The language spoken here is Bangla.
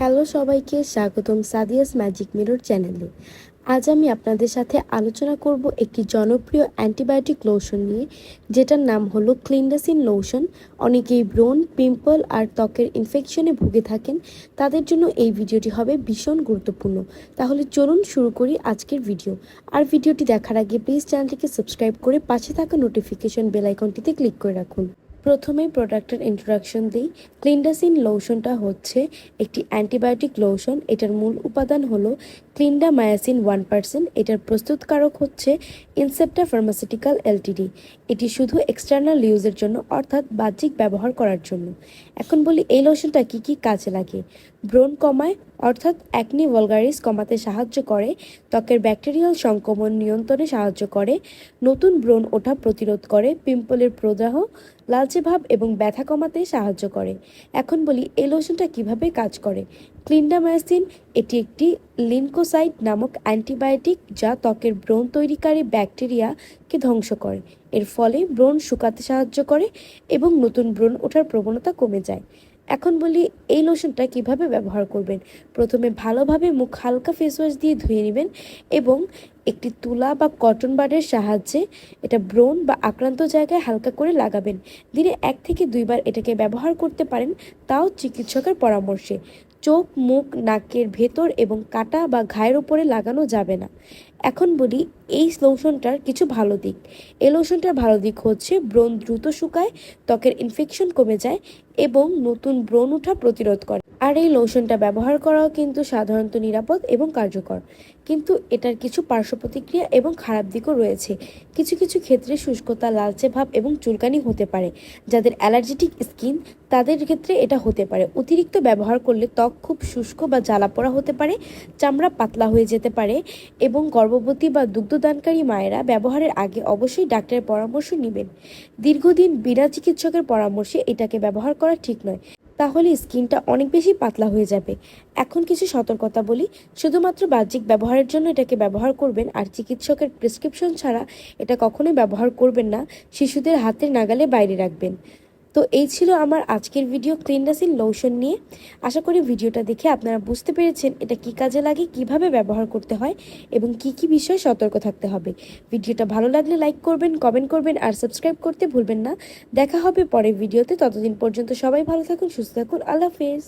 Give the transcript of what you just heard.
হ্যালো সবাইকে স্বাগতম সাদিয়াস ম্যাজিক মিরর চ্যানেলে। আজ আমি আপনাদের সাথে আলোচনা করব একটি জনপ্রিয় অ্যান্টিবায়োটিক লোশন নিয়ে, যেটার নাম হলো ক্লিন্ডাসিন লোশন। অনেকেই ব্রণ, পিম্পল আর ত্বকের ইনফেকশনে ভুগে থাকেন। তাদের জন্য এই ভিডিওটি হবে ভীষণ গুরুত্বপূর্ণ। তাহলে চলুন শুরু করি আজকের ভিডিও। আর ভিডিওটি দেখার আগে প্লিজ চ্যানেলটিকে সাবস্ক্রাইব করে পাশে থাকা নোটিফিকেশন বেল আইকনটিতে ক্লিক করে রাখুন। প্রথমেই প্রোডাক্টের ইন্ট্রোডাকশন দিই। ক্লিন্ডাসিন লোশনটা হচ্ছে একটি অ্যান্টিবায়োটিক লোশন এটার মূল উপাদান হলো ক্লিন্ডামায়াসিন ওয়ান পার্সেন্ট। এটার প্রস্তুতকারক হচ্ছে ইনসেপ্টা ফার্মাসিউটিক্যাল এলটিডি। এটি শুধু এক্সটার্নাল ইউজের জন্য, অর্থাৎ বাহ্যিক ব্যবহার করার জন্য। এখন বলি, এই লোশনটা কি কি কাজে লাগে? ব্রণ কমায়, অর্থাৎ অ্যাকনি ভলগারিস কমাতে সাহায্য করে, ত্বকের ব্যাকটেরিয়াল সংক্রমণ নিয়ন্ত্রণে সাহায্য করে, নতুন ব্রণ ওঠা প্রতিরোধ করে, পিম্পলের প্রদাহ, লালচে ভাব এবং ব্যথা কমাতে সাহায্য করে। এখন বলি, এই লোশনটা কীভাবে কাজ করে? ক্লিন্ডামায়াসিন এটি একটি লিনকোসাইড নামক অ্যান্টিবায়োটিক যা ত্বকের ব্রণ তৈরিকারী ব্যাকটেরিয়াকে ধ্বংস করে। এর ফলে ব্রণ শুকাতে সাহায্য করে এবং নতুন ব্রণ ওঠার প্রবণতা কমে যায়। এখন বলি, এই লোশনটা কীভাবে ব্যবহার করবেন? প্রথমে ভালোভাবে মুখ হালকা ফেস ওয়াশ দিয়ে ধুয়ে নেবেন এবং একটি তুলা বা কটন বাডের সাহায্যে এটা ব্রণ বা আক্রান্ত জায়গায় হালকা করে লাগাবেন। দিনে এক থেকে দুইবার এটাকে ব্যবহার করতে পারেন, তাও চিকিৎসকের পরামর্শে। চোখ, মুখ, নাকের ভেতর এবং কাটা বা ঘায়ের উপরে লাগানো যাবে না। এখন বলি, এই লোশনটার কিছু ভালো দিক। এই লোশনটার ভালো দিক হচ্ছে, ব্রণ দ্রুত শুকায়, ত্বকের ইনফেকশন কমে যায় এবং নতুন ব্রণ ওঠা প্রতিরোধ করে। আর এই লোশনটা ব্যবহার করাও কিন্তু সাধারণত নিরাপদ এবং কার্যকর। কিন্তু এটার কিছু পার্শ্ব প্রতিক্রিয়া এবং খারাপ দিকও রয়েছে। কিছু কিছু ক্ষেত্রে শুষ্কতা, লালচে ভাব এবং চুলকানি হতে পারে, যাদের অ্যালার্জেটিক স্কিন তাদের ক্ষেত্রে এটা হতে পারে। অতিরিক্ত ব্যবহার করলে ত্বক খুব শুষ্ক বা জ্বালা পোড়া হতে পারে, চামড়া পাতলা হয়ে যেতে পারে এবং গর্ভবতী বা দুগ্ধদানকারী মায়েরা ব্যবহারের আগে অবশ্যই ডাক্তারের পরামর্শ নেবেন। দীর্ঘদিন বিনা চিকিৎসকের পরামর্শে এটাকে ব্যবহার করা ঠিক নয়। তাহলে স্কিনটা অনেক বেশি পাতলা হয়ে যাবে। এখন কিছু সতর্কতা বলি। শুধুমাত্র বাহ্যিক ব্যবহারের জন্য এটাকে ব্যবহার করবেন আর চিকিৎসকের প্রেসক্রিপশন ছাড়া এটা কখনোই ব্যবহার করবেন না। শিশুদের হাতের নাগালে বাইরে রাখবেন। তো এই ছিল আমার আজকের ভিডিও ক্লিনডাসিন লোশন নিয়ে আশা করি ভিডিওটা দেখে আপনারা বুঝতে পেরেছেন এটা কি কাজে লাগে, কীভাবে ব্যবহার করতে হয় এবং কি কি বিষয়ে সতর্ক থাকতে হবে। ভিডিওটা ভালো লাগলে লাইক করবেন কমেন্ট করবেন আর সাবস্ক্রাইব করতে ভুলবেন না। দেখা হবে পরের ভিডিওতে ততদিন পর্যন্ত সবাই ভালো থাকুন, সুস্থ থাকুন। আল্লাহ হাফেজ।